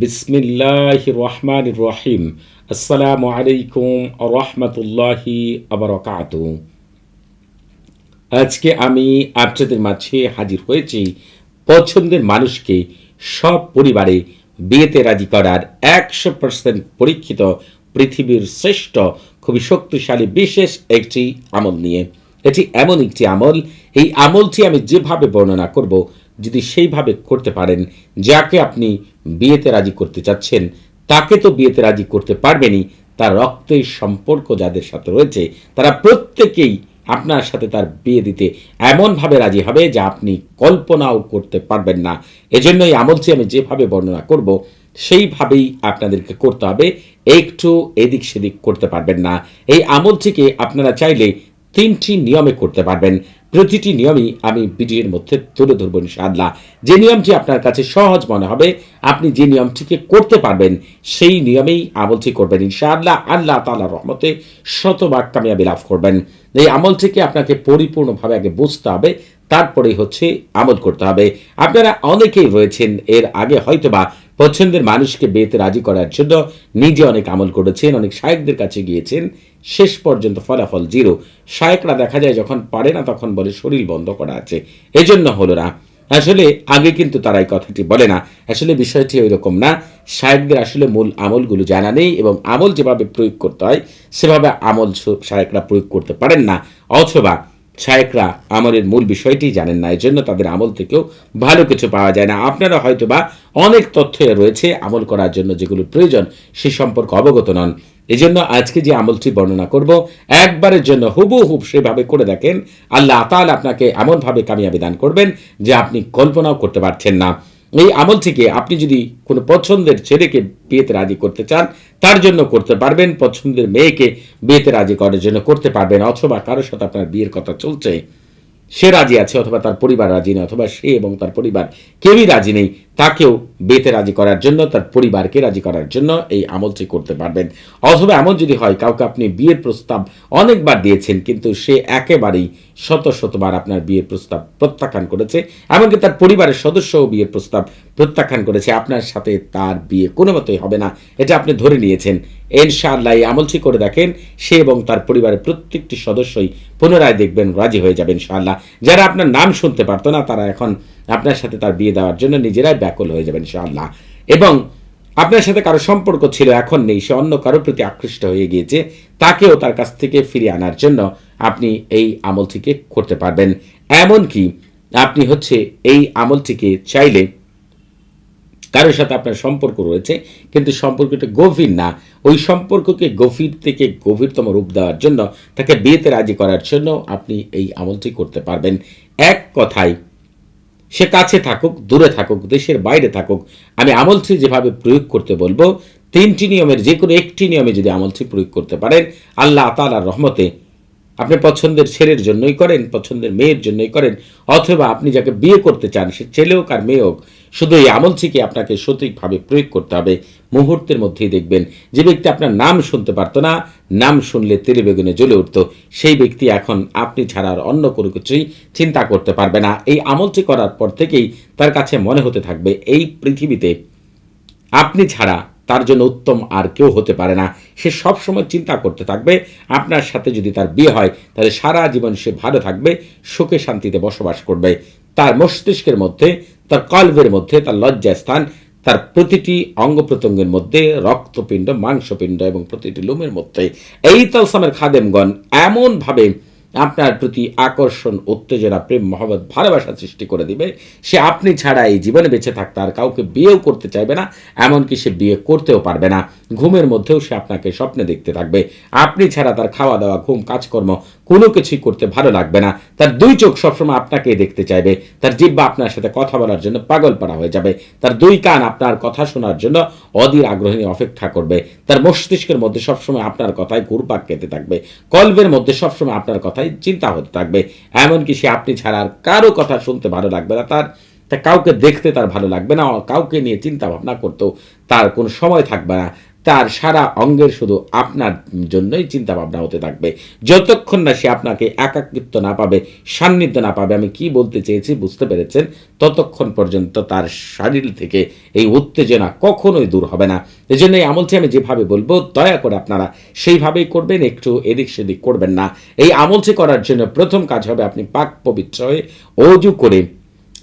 বিসমিল্লাহ রহমান রহিম আসসালামু আলাইকুম রহমতুল্লাহি আবরকাত। আজকে আমি আপনাদের মাঝে হাজির হয়েছি পছন্দের মানুষকে সব পরিবারে বিয়েতে রাজি করার একশো পার্সেন্ট পরীক্ষিত পৃথিবীর শ্রেষ্ঠ, খুবই শক্তিশালী, বিশেষ একটি আমল নিয়ে। এটি এমন একটি আমল, এই আমলটি আমি যেভাবে বর্ণনা করব যদি সেইভাবে করতে পারেন, যাকে আপনি বিয়েতে রাজি করতে চাচ্ছেন, তাকে তো বিয়েতে রাজি করতে পারবেনই। তার রক্তের সম্পর্ক যাদের সাথে রয়েছে, তারা প্রত্যেকেই আপনার সাথে তার বিয়ে দিতে এমনভাবে রাজি হবে যা আপনি কল্পনাও করতে পারবেন না। এজন্যই এই আমলটি আমি যেভাবে বর্ণনা করব, সেইভাবেই আপনাদেরকে করতে হবে। একটু এদিক সেদিক করতে পারবেন না। এই আমলটিকে আপনারা চাইলে তিনটি নিয়মে করতে পারবেন। প্রতিটি নিয়মই আমি ভিডিওর মধ্যে তুলে ধরবো ইনশাআল্লাহ। যে নিয়মটি আপনার কাছে সহজ মনে হবে, আপনি যে নিয়মটিকে করতে পারবেন, সেই নিয়মেই আমলটি করবেন ইনশাআল্লাহ। আল্লাহ তাআলার রহমতে শতভাগ কামিয়াবি লাভ করবেন। এই আমলটিকে আপনাকে পরিপূর্ণভাবে আগে বুঝতে হবে, তারপরেই হচ্ছে আমল করতে হবে। আপনারা অনেকেই রয়েছেন, এর আগে হয়তোবা পছন্দের মানুষকে বিয়েতে রাজি করার জন্য নিজে অনেক আমল করেছেন, অনেক শায়েকদের কাছে গিয়েছেন। শেষ পর্যন্ত ফলাফল জিরো। শায়েকরা দেখা যায় যখন পারে না তখন বলে শরীর বন্ধ করা আছে। এজন্য হলো না। আসলে আগে কিন্তু তারা এই কথাটি বলে না। আসলে বিষয়টি ওই রকম না। শায়েকদের আসলে মূল আমলগুলো জানা নেই এবং আমল যেভাবে প্রয়োগ করতে হয়, সেভাবে আমল শায়েকরা প্রয়োগ করতে পারেন না। অথবা শায়েকরা আমলের মূল বিষয়টি জানেন না, এজন্য তাদের আমল থেকেও ভালো কিছু পাওয়া যায় না। আপনারা হয়তো বা অনেক তথ্য রয়েছে আমল করার জন্য যেগুলো প্রয়োজন, সে সম্পর্কে অবগত নন। এজন্য আজকে যে আমলটি বর্ণনা করব, একবারের জন্য হুবহুব সেভাবে করে দেখেন। আল্লাহ তাল আপনাকে এমনভাবে কামিয়াবি দান করবেন যে আপনি কল্পনাও করতে পারছেন না। এই আমল থেকে আপনি যদি কোনো পছন্দের ছেলেকে বিয়েতে রাজি করতে চান, তার জন্য করতে পারবেন। পছন্দের মেয়েকে বিয়েতে রাজি করার জন্য করতে পারবেন। অথবা কারোর সাথে আপনার বিয়ের কথা চলছে, সে রাজি আছে, অথবা তার পরিবার রাজি নেই, অথবা সে এবং তার পরিবার কেউই রাজি নেই, তাকেও বেতে রাজি করার জন্য, তার পরিবারকে রাজি করার জন্য এই আমলটি করতে পারবেন। অথবা এমন যদি হয়, কাউকে আপনি বিয়ের প্রস্তাব অনেকবার দিয়েছেন, কিন্তু সে একেবারেই শত শতবার আপনার বিয়ের প্রস্তাব প্রত্যাখ্যান করেছে, এমনকি তার পরিবারের সদস্যও বিয়ের প্রস্তাব প্রত্যাখ্যান করেছে, আপনার সাথে তার বিয়ে কোনো মতোই হবে না। এটা আপনি ধরে নিয়েছেন। ইনশাআল্লাহ এই আমলটি করে দেখেন, সে এবং তার পরিবারের প্রত্যেকটি সদস্যই পুনরায় দেখবেন, রাজি হয়ে যাবেন ইনশাআল্লাহ। যারা আপনার নাম শুনতে পারতো না, তারা এখন আপনার সাথে তার বিয়ে দেওয়ার জন্য নিজেরাই ব্যাকুল হয়ে যাবেন, ইনশাআল্লাহ। এবং আপনার সাথে কারও সম্পর্ক ছিল, এখন নেই। সে অন্য কারোর প্রতি আকৃষ্ট হয়ে গিয়েছে। তাকেও তার কাছ থেকে ফিরিয়ে আনার জন্য আপনি এই আমলটিকে করতে পারবেন। এমনকি আপনি হচ্ছে এই আমলটিকে চাইলে কারোর সাথে আপনার সম্পর্ক রয়েছে, কিন্তু সম্পর্কটা গভীর না। ওই সম্পর্ককে গভীর থেকে গভীরতম রূপ দেওয়ার জন্য তাকে বিয়েতে রাজি করার জন্য আপনি এই আমলটি করতে পারবেন। এক কথায় সে কাছে থাকুক, দূরে থাকুক, দেশের বাইরে থাকুক, আমি আমলটি যেভাবে প্রয়োগ করতে বলব, তিনটি নিয়মের, যে কোনো একটি নিয়মে যদি আমলটি প্রয়োগ করতে পারেন, আল্লাহ তালার রহমতে আপনি পছন্দের ছেলের জন্যই করেন, পছন্দের মেয়ের জন্যই করেন, অথবা আপনি যাকে বিয়ে করতে চান, সে ছেলে হোক আর মেয়ে হোক, শুধু এই আমলটিকে আপনাকে সঠিকভাবে প্রয়োগ করতে হবে। মুহূর্তের মধ্যেই দেখবেন যে ব্যক্তি আপনার নাম শুনতে পারতো না, নাম শুনলে তেলে বেগুনে জ্বলে উঠতো। সেই ব্যক্তি এখন আপনি ছাড়া আর অন্য কোনো কিছুই চিন্তা করতে পারবে না। এই আমলটি করার পর থেকেই তার কাছে মনে হতে থাকবে, এই পৃথিবীতে আপনি ছাড়া তার জন্য উত্তম আর কেউ হতে পারে না। সে সবসময় চিন্তা করতে থাকবে। আপনার সাথে যদি তার বিয়ে হয়, তাহলে সারা জীবন সে ভালো থাকবে, সুখে শান্তিতে বসবাস করবে। তার মস্তিষ্কের মধ্যে, তার কল্পের মধ্যে, তার লজ্জাস্থান তার প্রতিটি অঙ্গ প্রত্যঙ্গের মধ্যে, রক্তপিণ্ড, মাংসপিণ্ড এবং প্রতিটি লোমের মধ্যে। এই তলসামের খাদেমগণ এমনভাবে আপনার প্রতি আকর্ষণ, উত্তেজনা, প্রেম, মহব্বত, ভালোবাসা সৃষ্টি করে দিবে। সে আপনি ছাড়া এই জীবনে বেঁচে থাকতে আর কাউকে বিয়েও করতে চাইবে না, এমনকি সে বিয়ে করতেও পারবে না। ঘুমের মধ্যেও সে আপনাকে স্বপ্নে দেখতে থাকবে। আপনি ছাড়া তার খাওয়া দাওয়া, ঘুম, কাজকর্ম কোনো কিছুই করতে ভালো লাগবে না। তার দুই চোখ সবসময় আপনাকে দেখতে চাইবে। তার জিব্বা আপনার সাথে কথা বলার জন্য পাগল পাড়া হয়ে যাবে। তার দুই কান আপনার কথা শোনার জন্য অধীর আগ্রহী অপেক্ষা করবে। তার মস্তিষ্কের মধ্যে সবসময় আপনার কথায় ঘুরপাক খেতে থাকবে। কল্পের মধ্যে সবসময় আপনার কথায় চিন্তা হতে থাকবে। এমনকি সে আপনি ছাড়া আর কারও কথা শুনতে ভালো লাগবে না। তার তা কাউকে দেখতে তার ভালো লাগবে না। কাউকে নিয়ে চিন্তা ভাবনা করতেও তার কোনো সময় থাকবে না। তার সারা অঙ্গের শুধু আপনার জন্যই চিন্তা ভাবনা হতে থাকবে। যতক্ষণ না সে আপনাকে একাকৃত্ব না পাবে, সান্নিধ্য না পাবে, আমি কি বলতে চেয়েছি বুঝতে পেরেছেন? ততক্ষণ পর্যন্ত তার শরীর থেকে এই উত্তেজনা কখনোই দূর হবে না। এই জন্য এই আমলটি আমি যেভাবে বলব, দয়া করে আপনারা সেইভাবেই করবেন, একটু এদিক সেদিক করবেন না। এই আমলটি করার জন্য প্রথম কাজ হবে আপনি পাক পবিত্র হয়ে অজু করে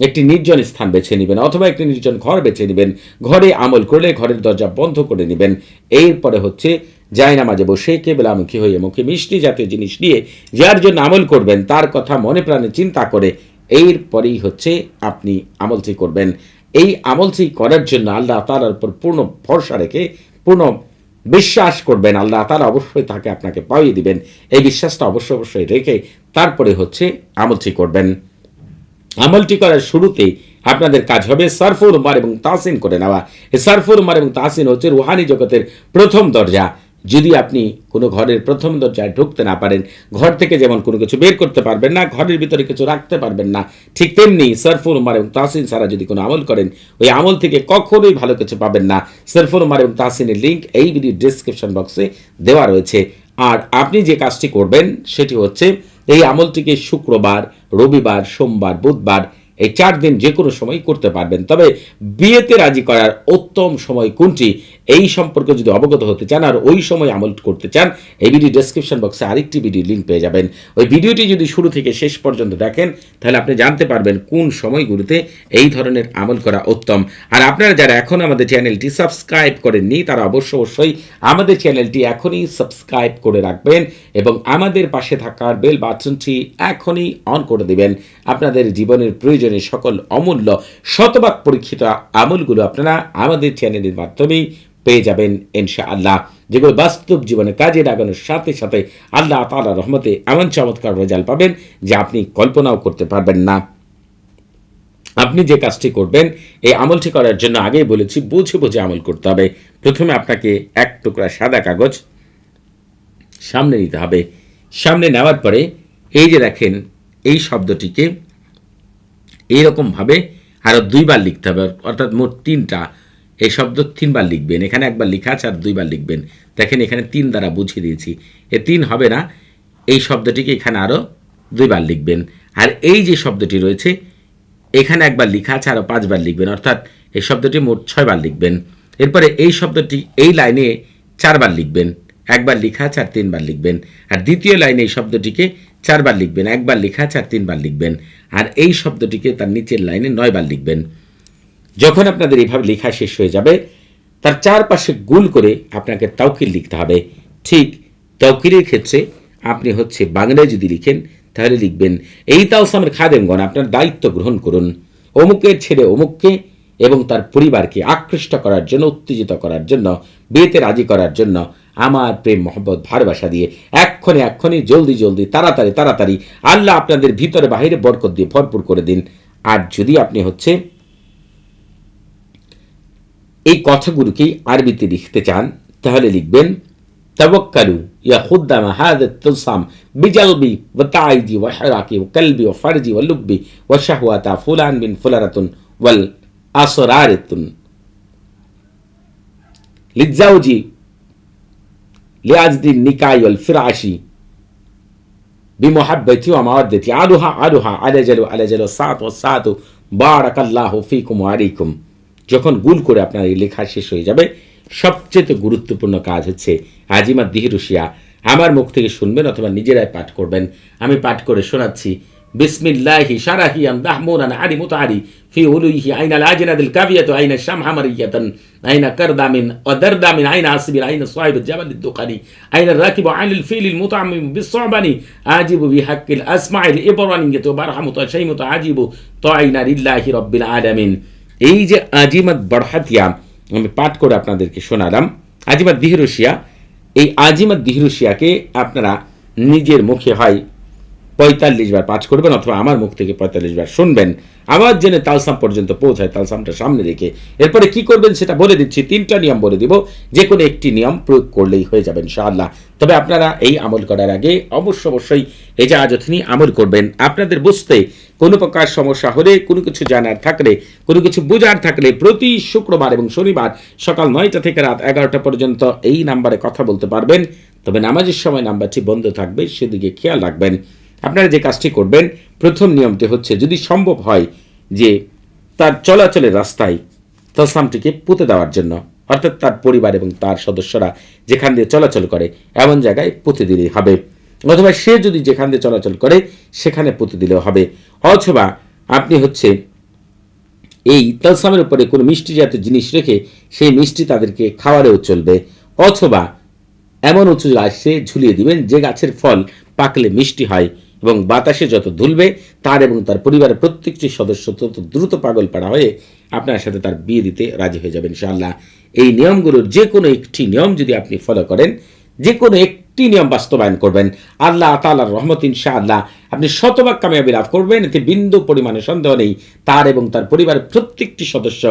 একটি নির্জন স্থান বেছে নেবেন অথবা একটি নির্জন ঘর বেছে নেবেন। ঘরে আমল করলে ঘরের দরজা বন্ধ করে নেবেন। এরপরে হচ্ছে জায়নামাজে বসে কেবলামুখী হয়ে মুখে মিষ্টি জাতীয় জিনিস নিয়ে যার জন্য আমল করবেন, তার কথা মনে প্রাণে চিন্তা করে এরপরেই হচ্ছে আপনি আমলটি করবেন। এই আমলটি করার জন্য আল্লাহ তালার উপর পূর্ণ ভরসা রেখে পূর্ণ বিশ্বাস করবেন। আল্লাহ তালা অবশ্যই তাকে আপনাকে পাইয়ে দিবেন। এই বিশ্বাসটা অবশ্যই অবশ্যই রেখে তারপরে হচ্ছে আমলটি করবেন। আমলটি করার শুরুতেই আপনাদের কাজ হবে সারফুল উমার এবং তাসিন করে নেওয়া। এই সারফুল উমার এবং তাসিন হচ্ছে রুহানি জগতের প্রথম দরজা। যদি আপনি কোনো ঘরের প্রথম দরজায় ঢুকতে না পারেন, ঘর থেকে যেমন কোনো কিছু বের করতে পারবেন না, ঘরের ভিতরে কিছু রাখতে পারবেন না, ঠিক তেমনি সারফুল উমার এবং তাসিন সারা যদি কোনো আমল করেন, ওই আমল থেকে কখনোই ভালো কিছু পাবেন না। সারফুল উমার এবং তাসিনের লিঙ্ক এই ভিডিও ডিসক্রিপশন বক্সে দেওয়া রয়েছে। আর আপনি যে কাজটি করবেন, সেটি হচ্ছে এই আমলটিকে শুক্রবার রবিবার সোমবার বুধবার এই চার দিন যে কোনো সময় করতে পারবেন। তবে বিয়েতে রাজি করার উত্তম সময় কোনটি? এই সম্পর্কে যদি অবগত হতে চান আর ওই সময় আমল করতে চান, এই ভিডিও ডেসক্রিপশন বক্সে আরেকটি ভিডিও লিঙ্ক পেয়ে যাবেন। ওই ভিডিওটি যদি শুরু থেকে শেষ পর্যন্ত দেখেন, তাহলে আপনি জানতে পারবেন কোন সময়গুলোতে এই ধরনের আমল করা উত্তম। আর আপনারা যারা এখন আমাদের চ্যানেলটি সাবস্ক্রাইব করেননি, তারা অবশ্য অবশ্যই আমাদের চ্যানেলটি এখনই সাবস্ক্রাইব করে রাখবেন এবং আমাদের পাশে থাকার বেল বাটনটি এখনই অন করে দিবেন। আপনাদের জীবনের প্রয়োজনে সকল অমূল্য শতভাগ পরীক্ষিত আমলগুলো আপনারা আমাদের চ্যানেলের মাধ্যমেই পেয়ে যাবেন ইনশা আল্লাহ যেগুলো বাস্তব জীবনে কাজে লাগানোর সাথে সাথে আল্লাহ তালা রহমতে এমন চমৎকার রেজাল্ট পাবেন যে আপনি কল্পনাও করতে পারবেন না। আপনি যে কাজটি করবেন, এই আমলটি করার জন্য আগেই বলেছি, বুঝে বুঝে আমল করতে হবে। প্রথমে আপনাকে এক টুকরা সাদা কাগজ সামনে নিতে হবে। সামনে নেওয়ার পরে এই যে দেখেন, এই শব্দটিকে এইরকমভাবে আরও দুইবার লিখতে হবে, অর্থাৎ মোট তিনটা। এই শব্দ তিনবার লিখবেন, এখানে একবার লেখা আছে আর দুইবার লিখবেন। দেখেন এখানে তিন দ্বারা বুঝিয়ে দিয়েছি। এ তিন হবে না, এই শব্দটিকে এখানে আরও দুইবার লিখবেন। আর এই যে শব্দটি রয়েছে, এখানে একবার লেখা আছে আরও পাঁচবার লিখবেন, অর্থাৎ এই শব্দটি মোট ছয়বার লিখবেন। এরপরে এই শব্দটি এই লাইনে চারবার লিখবেন, একবার লেখা আছে আর তিনবার লিখবেন। আর দ্বিতীয় লাইনে এই শব্দটিকে চারবার লিখবেন, একবার লেখা আর তিনবার লিখবেন। আর এই শব্দটিকে তার নিচের লাইনে নয়বার লিখবেন। যখন আপনাদের এইভাবে লেখা শেষ হয়ে যাবে, তার চারপাশে গুল করে আপনাকে তাউকির লিখতে হবে। ঠিক তাউকিরের ক্ষেত্রে আপনি হচ্ছে বাংলায় যদি লিখেন, তাহলে লিখবেন, এই তাওসামের খাদেমগণ আপনার দায়িত্ব গ্রহণ করুন। অমুকের ছেড়ে অমুককে এবং তার পরিবারকে আকৃষ্ট করার জন্য, উত্তেজিত করার জন্য, বিয়েতে রাজি করার জন্য আমার প্রেম, মহব্বত, ভালোবাসা দিয়ে এক্ষণে এক্ষণে, জলদি জলদি, তাড়াতাড়ি তাড়াতাড়ি, আল্লাহ আপনাদের ভিতরে বাহিরে বরকত দিয়ে ভরপুর করে দিন। আর যদি আপনি হচ্ছে এই কথাগুলোকেই আরবিতে লিখতে চান, তাহলে লিখবেন তবক্কালু ইয়া খুদ্দাম হাদ তুলসাম বিজালবি ওয়া তাইদি ওয়া হারাকি ওয়া কলবি ওয়া ফারজি ওয়া লুব্বি ওয়া শাহওয়াতা ফুলান বিন ফুলারাতুন ওয়াল আসরারাতুন। লিজাউজি للزوج لأجد النكاح والفراش بمحبتي ومودتي عدها عدها على جلو على جلو الساعة والساعة بارك الله فيكم وعليكم যখন গুল করে আপনার এই লেখা শেষ হয়ে যাবে সবচেয়ে গুরুত্বপূর্ণ কাজ হচ্ছে আজিমা দিহিরুশিয়া আমার মুখ থেকে শুনবেন অথবা নিজেরাই পাঠ করবেন আমি পাঠ করে শোনাচ্ছি বিসমিল্লাহি সারাহিয়ান দাহমুরান আরি মুতারি ফি উলুইহি আইনা আজরাদিল কাবিয়াত আইনা শামহামারিয়াতান আইনা কারদামিন ওয়াদারদামিন আইনা আসবির আইনা সাহিব জাবাল দুকানি আইনা রাকিব আনিল ফিল মুতামিম বিসবানি আজিবু বিহাক্কিল আসমাইল ইবরানিয়াত বারহামুত শাইমুত আজিবু তাইনা লিল্লাহি রাব্বিল আলামিন। এই যে আজিমাত বরহাতিয়া, আমি পাঠ করে আপনাদেরকে শোনালাম। আজিমাত দিহরুশিয়া, এই আজিমাত দিহরুশিয়াকে আপনারা নিজের মুখে হয় পঁয়তাল্লিশ বার পাঠ করবেন অথবা আমার মুখ থেকে পঁয়তাল্লিশ বার শুনবেন। আমার জেনে তালসাম পর্যন্ত পৌঁছায় তালসামটা সামনে রেখে। এরপরে কি করবেন সেটা বলে দিচ্ছি, তিনটা নিয়ম বলে দিব। যে কোনো একটি নিয়ম প্রয়োগ করলেই হয়ে যাবে ইনশাআল্লাহ। তবে আপনারা এই আমল করার আগে অবশ্য অবশ্যই আজথনি আমল করবেন। আপনাদের বুঝতে কোনো প্রকার সমস্যা হলে, কোনো কিছু জানার থাকলে, কোনো কিছু বোঝার থাকলে প্রতি শুক্রবার এবং শনিবার সকাল নয়টা থেকে রাত এগারোটা পর্যন্ত এই নাম্বারে কথা বলতে পারবেন। তবে নামাজের সময় নাম্বারটি বন্ধ থাকবে, সেদিকে খেয়াল রাখবেন। আপনারা যে কাজটি করবেন, প্রথম নিয়মটি হচ্ছে যদি সম্ভব হয় যে তার চলাচলের রাস্তায় তসলামটিকে পুঁতে দেওয়ার জন্য, অর্থাৎ তার পরিবার এবং তার সদস্যরা যেখান দিয়ে চলাচল করে এমন জায়গায় পুঁতে দিলেই হবে। অথবা সে যদি যেখান দিয়ে চলাচল করে সেখানে পুঁতে দিলেও হবে। অথবা আপনি হচ্ছে এই তলসামের উপরে কোনো মিষ্টি জাতীয় জিনিস রেখে সেই মিষ্টি তাদেরকে খাওয়ারেও চলবে। অথবা এমন উঁচু গাছে ঝুলিয়ে দিবেন যে গাছের ফল পাকলে মিষ্টি হয়। এবং বাতাসে যত ধুলবে, তার এবং তার পরিবারের প্রত্যেকটি সদস্য তত দ্রুত পাগল পাড়া হয়ে আপনার সাথে তার বিয়ে দিতে রাজি হয়ে যাবেন ইনশাআল্লাহ। এই নিয়মগুলোর যে কোনো একটি নিয়ম যদি আপনি ফলো করেন, যে কোনো একটি নিয়ম বাস্তবায়ন করবেন, আল্লাহ তালার রহমত ইনশাআল্লাহ আপনি শতভাগ কামিয়াবি লাভ করবেন, এতে বিন্দু পরিমাণে সন্দেহ নেই। তার এবং তার পরিবারের প্রত্যেকটি সদস্য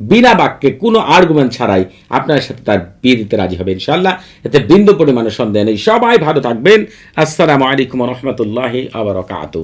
বিনা বাক্যে কোনো আর্গুমেন্ট ছাড়াই আপনার সাথে তার বিয়ে দিতে রাজি হবে ইনশাল্লাহ এতে বিন্দু পরিমাণে সন্দেহ নেই। সবাই ভালো থাকবেন। আসসালামু আলাইকুম রহমতুল্লাহ আবরকাত